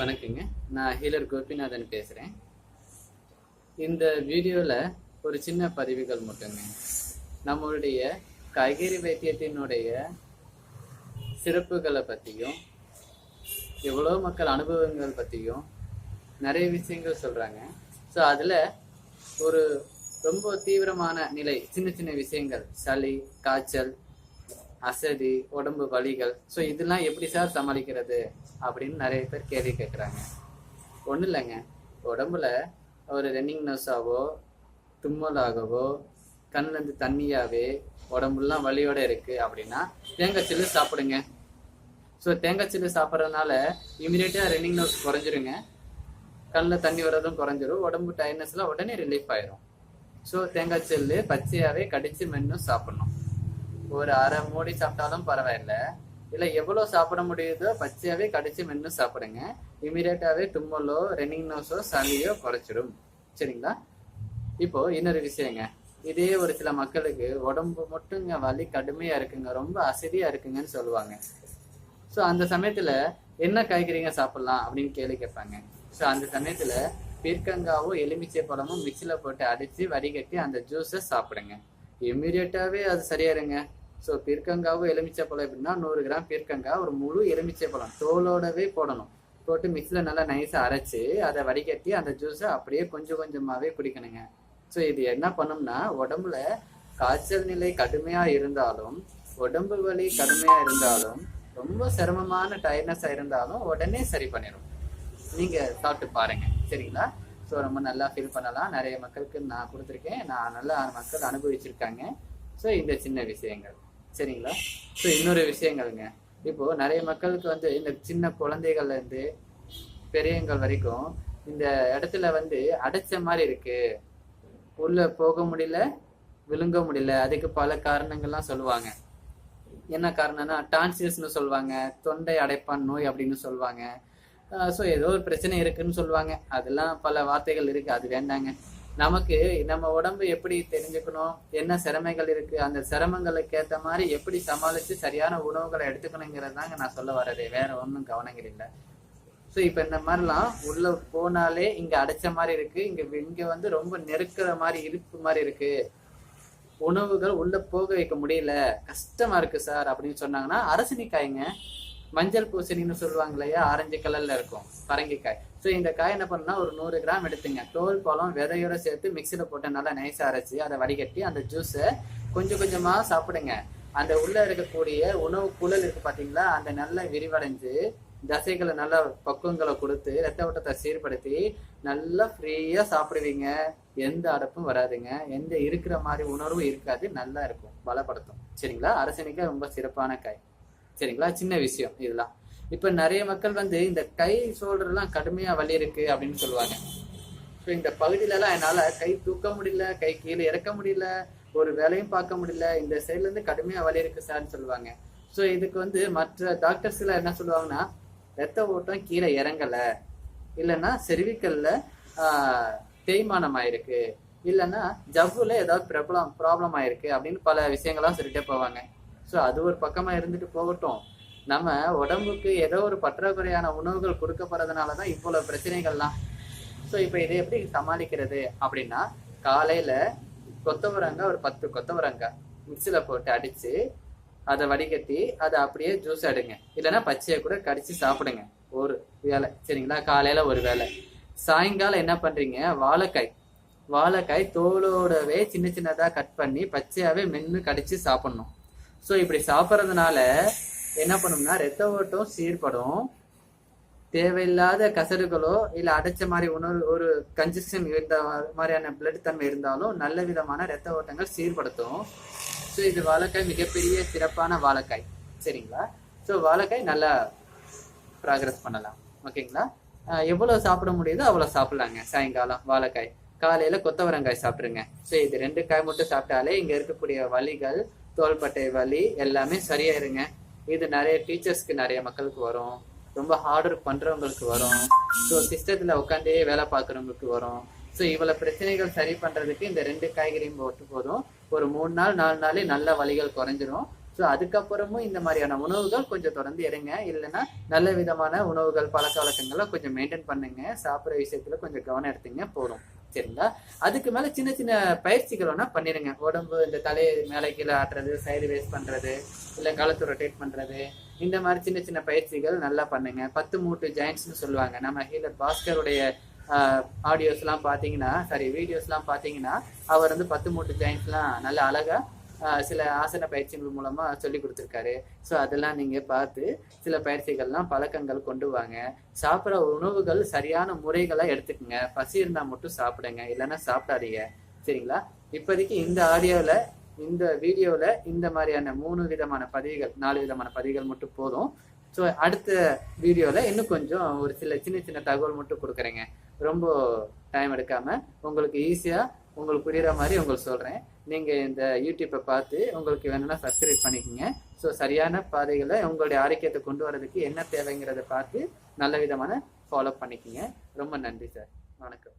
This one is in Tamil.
வணக்கங்க. நான் ஹீலர் கோபிநாதன் பேசுகிறேன் இந்த வீடியோவில் ஒரு சின்ன பதிவுகள் மட்டுங்க. நம்மளுடைய காய்கறி வைத்தியத்தினுடைய சிறப்புகளை பற்றியும் எவ்வளோ மக்கள் அனுபவங்கள் பற்றியும் நிறைய விஷயங்கள் சொல்கிறாங்க ஸோ அதில் ஒரு ரொம்ப தீவிரமான நிலை சின்ன சின்ன விஷயங்கள். சளி காய்ச்சல் அசதி உடம்பு வலிகள். ஸோ இதெல்லாம் எப்படி சார் சமாளிக்கிறது? அப்படின்னு நிறைய பேர் கேள்வி கேட்குறாங்க ஒன்றும் இல்லைங்க. உடம்புல ஒரு ரன்னிங் நோஸாவோ தும்மலாகவோ கண்ணிலேருந்து தண்ணியாகவே உடம்புலாம் வலியோடு இருக்குது அப்படின்னா தேங்காய் சில்லு சாப்பிடுங்க. ஸோ தேங்காய் சில்லு சாப்பிட்றதுனால இமீடியட்டாக ரன்னிங் நோஸ் குறைஞ்சிருங்க. கண்ணில் தண்ணி வர்றதும் குறைஞ்சிரும். உடம்பு டயர்னஸ்லாம் உடனே ரிலீஃப் ஆயிரும். ஸோ தேங்காய் சில்லு பச்சையாகவே கடிச்சு மென்னும் சாப்பிடணும். ஒரு அரை மூடி சாப்பிட்டாலும் பரவாயில்ல. இல்லை எவ்வளோ சாப்பிட முடியுதோ பச்சையாகவே கடிச்சு மென்று சாப்பிடுங்க. இமீடியட்டாகவே தும்மலோ ரன்னிங் நோஸோ சளியோ குறைச்சிடும் சரிங்களா? இப்போ இன்னொரு விஷயங்க. இதே ஒரு சில மக்களுக்கு உடம்பு மட்டுங்க வலி கடுமையா இருக்குங்க ரொம்ப அசதியா இருக்குங்கன்னு சொல்லுவாங்க. ஸோ அந்த சமயத்துல என்ன காய்கறிங்க சாப்பிடலாம் அப்படின்னு கேள்வி கேட்பாங்க. ஸோ அந்த சமயத்துல பீர்க்கங்காவும் எலுமிச்சை பழமும் மிக்சியில் போட்டு அடிச்சு வடிகட்டி அந்த ஜூஸை சாப்பிடுங்க. இம்மீடியட்டாவே அது சரியாயிருங்க ஸோ பீர்க்கங்காவும் எலுமிச்சை பழம் எப்படின்னா நூறு கிராம் பீர்க்கங்காய் ஒரு முழு எலுமிச்சை பழம். தோலோடவே போடணும். போட்டு மிக்சியில் நல்லா நைஸாக அரைச்சி அதை வடிகட்டி அந்த ஜூஸை அப்படியே கொஞ்சம் கொஞ்சமாகவே குடிக்கணுங்க. ஸோ இது என்ன பண்ணும்னா உடம்புல காய்ச்சல் நிலை கடுமையாக இருந்தாலும் உடம்பு வலி கடுமையாக இருந்தாலும் ரொம்ப சிரமமான டயர்னஸாக இருந்தாலும் உடனே சரி பண்ணிடும் நீங்கள் சாப்பிட்டு பாருங்க. சரிங்களா? ஸோ ரொம்ப நல்லா ஃபீல் பண்ணலாம். நிறைய மக்களுக்கு நான் கொடுத்துருக்கேன். நான் நல்லா மக்கள் அனுபவிச்சிருக்காங்க. ஸோ இந்த சின்ன விஷயங்கள். சரிங்களா? ஸோ இன்னொரு விஷயங்கள்ங்க. இப்போ நிறைய மக்களுக்கு வந்து இந்த சின்ன குழந்தைகள்ல இருந்து பெரியவங்கள் வரைக்கும் இந்த இடத்துல வந்து அடைச்ச மாதிரி இருக்கு. உள்ள போக முடியல விழுங்க முடியல. அதுக்கு பல காரணங்கள்லாம் சொல்லுவாங்க. என்ன காரணம்னா டான்சியஸ்னு சொல்லுவாங்க தொண்டை அடைப்பான் நோய் அப்படின்னு சொல்லுவாங்க. ஸோ ஏதோ ஒரு பிரச்சனை இருக்குன்னு சொல்லுவாங்க. அதெல்லாம் பல வார்த்தைகள் இருக்கு. அது வேண்டாங்க. நமக்கு நம்ம உடம்பு எப்படி தெரிஞ்சுக்கணும்? என்ன சிரமைகள் இருக்கு? அந்த சிரமங்களுக்கு ஏற்ற மாதிரி எப்படி சமாளிச்சு சரியான உணவுகளை எடுத்துக்கணுங்கிறது தாங்க நான் சொல்ல வர்றதே வேற ஒன்றும் கவனங்கள் இல்லை. ஸோ இப்போ இந்த மாதிரிலாம் உள்ள போனாலே இங்க அடைச்ச மாதிரி இருக்கு. இங்க இங்க வந்து ரொம்ப நெருக்கிற மாதிரி இருப்பு மாதிரி இருக்கு. உணவுகள் உள்ள போக வைக்க முடியல. கஷ்டமா இருக்கு சார் அப்படின்னு சொன்னாங்கன்னா அரசினிக்காய்ங்க மஞ்சள் பூசணின்னு சொல்லுவாங்க இல்லையா ஆரஞ்சு கலர்ல இருக்கும் பரங்கிக்காய். ஸோ இந்த காய் என்ன பண்ணா ஒரு நூறு கிராம் எடுத்துங்க. தோல் பழம் விதையோட சேர்த்து மிக்சியில் போட்டு நல்லா நைஸாக அரைச்சி அதை வடிகட்டி அந்த ஜூஸை கொஞ்சம் கொஞ்சமாக சாப்பிடுங்க. அந்த உள்ள இருக்கக்கூடிய உணவு குழல் இருக்கு பார்த்தீங்களா அந்த நல்லா விரிவடைஞ்சு தசைகளை நல்லா பக்குவங்களை கொடுத்து ரத்த ஓட்டத்தை சீர்படுத்தி நல்லா ஃப்ரீயாக சாப்பிடுவீங்க. எந்த அடப்பும் வராதுங்க. எந்த இருக்கிற மாதிரி உணர்வும் இருக்காது நல்லா இருக்கும் பலப்படுத்தும். சரிங்களா? அரசனிக்காய் ரொம்ப சிறப்பான காய். சரிங்களா? சின்ன விஷயம் இதெல்லாம் இப்ப நிறைய மக்கள் வந்து இந்த கை சோல்டர்லாம் கடுமையா வலி இருக்கு அப்படின்னு சொல்லுவாங்க. ஸோ இந்த பகுதியில எல்லாம் என்னால கை தூக்க முடியல கை கீழே இறக்க முடியல ஒரு வேலையும் பார்க்க முடியல இந்த சைட்ல இருந்து கடுமையா வலி இருக்கு சார்னு சொல்லுவாங்க. ஸோ இதுக்கு வந்து மற்ற டாக்டர்ஸ் எல்லாம் என்ன சொல்லுவாங்கன்னா ரத்த ஓட்டம் கீழே இறங்கல. இல்லைன்னா செர்விக்கல்ல தேய்மானம் ஆயிருக்கு. இல்லைன்னா ஜவ்வுல ஏதாவது பிரபலம் ப்ராப்ளம் ஆயிருக்கு அப்படின்னு பல விஷயங்கள்லாம் சொல்லிட்டே போவாங்க. ஸோ அது ஒரு பக்கமாக இருந்துட்டு போகட்டும். நம்ம உடம்புக்கு ஏதோ ஒரு பற்றாக்குறையான உணவுகள் கொடுக்கப்படுறதுனால தான் இவ்வளோ பிரச்சனைகள்லாம். ஸோ இப்போ இதை எப்படி சமாளிக்கிறது அப்படின்னா காலையில் கொத்தவரங்காய் ஒரு பத்து கொத்தவரங்காய் மிக்சியில் போட்டு அடித்து அதை வடிகட்டி அதை அப்படியே ஜூஸ் எடுங்க. இல்லைன்னா பச்சையை கூட கடிச்சு சாப்பிடுங்க. ஒரு வேலை சரிங்களா? காலையில் ஒரு வேலை சாயங்காலம் என்ன பண்ணுறீங்க வாழைக்காய். வாழைக்காய் தோலோடவே சின்ன சின்னதாக கட் பண்ணி பச்சையாகவே மென்று கடிச்சு சாப்பிட்ணும். ஸோ இப்படி சாப்பிட்றதுனால என்ன பண்ணும்னா ரத்த ஓட்டம் சீர்படும். தேவையில்லாத கசடுகளோ இல்லை அடைச்ச மாதிரி உணர்வு ஒரு கன்ஜெக்ஷன் இருந்த மாதிரியான பிளட் தன்மை இருந்தாலும் நல்ல விதமான ரத்த ஓட்டங்கள் சீர்படுத்தும். ஸோ இது வாழைக்காய் மிகப்பெரிய சிறப்பான வாழைக்காய். சரிங்களா? ஸோ வாழைக்காய் நல்லா ப்ராக்ரஸ் பண்ணலாம். ஓகேங்களா? எவ்வளோ சாப்பிட முடியுதோ அவ்வளோ சாப்பிட்லாங்க. சாயங்காலம் வாழைக்காய். காலையில் கொத்தவரங்காய் சாப்பிட்ருங்க ஸோ இது ரெண்டு காய் மட்டும் சாப்பிட்டாலே இங்கே இருக்கக்கூடிய வலிகள் தோள்பட்டை வலி எல்லாமே சரியாயிருங்க. இது நிறைய டீச்சர்ஸ்க்கு நிறைய மக்களுக்கு வரும். ரொம்ப ஹார்ட் ஒர்க் பண்றவங்களுக்கு வரும். ஸோ சிஸ்டத்துல உட்காந்தே வேலை பார்க்குறவங்களுக்கு வரும். ஸோ இவ்வளவு பிரச்சனைகள் சரி பண்றதுக்கு இந்த ரெண்டு காய்கறியும் போட்டு போதும். ஒரு மூணு நாள் நாலு நாளே நல்ல வலிகள் குறைஞ்சிரும். ஸோ அதுக்கப்புறமும் இந்த மாதிரியான உணவுகள் கொஞ்சம் தொடர்ந்து இருங்க. இல்லைன்னா நல்ல விதமான உணவுகள் பழக்க வழக்கங்களை கொஞ்சம் மெயின்டைன் பண்ணுங்க. சாப்பிட்ற விஷயத்துல கொஞ்சம் கவனம் எடுத்துங்க. போதும். சரிங்களா அதுக்கு மேல சின்ன சின்ன பயிற்சிகள் வேணா பண்ணிடுங்க உடம்பு இந்த தலையை மேலே கீழே ஆட்டுறது சைடு வேஸ்ட் பண்றது இல்ல கழுத்து ரொட்டேட் பண்றது இந்த மாதிரி சின்ன சின்ன பயிற்சிகள் நல்லா பண்ணுங்க. பத்து மூட்டு ஜாயின்ஸ்னு சொல்லுவாங்க. நம்ம ஹீலர் பாஸ்கருடைய ஆடியோஸ் எல்லாம் பாத்தீங்கன்னா சாரி வீடியோஸ் எல்லாம் பாத்தீங்கன்னா அவர் வந்து பத்து மூட்டு ஜாயின்ஸ்லாம் நல்ல அழகா சில ஆசன பயிற்சிகள் மூலமா சொல்லி கொடுத்துருக்காரு. ஸோ அதெல்லாம் நீங்க பார்த்து சில பயிற்சிகள்லாம் பழக்கங்கள் கொண்டு வாங்க. சாப்பிட்ற உணவுகள் சரியான முறைகளை எடுத்துக்கங்க. பசி இருந்தா மட்டும் சாப்பிடுங்க. இல்லைன்னா சாப்பிடாதீங்க. சரிங்களா? இப்போதைக்கு இந்த ஆடியோவில் இந்த வீடியோவில் இந்த மாதிரியான மூணு விதமான பதிவுகள் நாலு விதமான பதிவுகள் மட்டும் போதும். ஸோ அடுத்த வீடியோவில் இன்னும் கொஞ்சம் ஒரு சில சின்ன சின்ன தகவல் மட்டும் கொடுக்குறேங்க. ரொம்ப டைம் எடுக்காம உங்களுக்கு ஈஸியாக உங்களுக்கு புரிகிற மாதிரி உங்களுக்கு சொல்கிறேன் நீங்கள் இந்த யூடியூப்பை பார்த்து உங்களுக்கு வேணும்னா சப்ஸ்கிரைப் பண்ணிக்கோங்க. ஸோ சரியான பாதைகளை உங்களுடைய ஆரோக்கியத்தை கொண்டு வரதுக்கு என்ன தேவைங்கிறத பார்த்து நல்ல விதமான ஃபாலோ பண்ணிக்கோங்க. ரொம்ப நன்றி சார் வணக்கம்.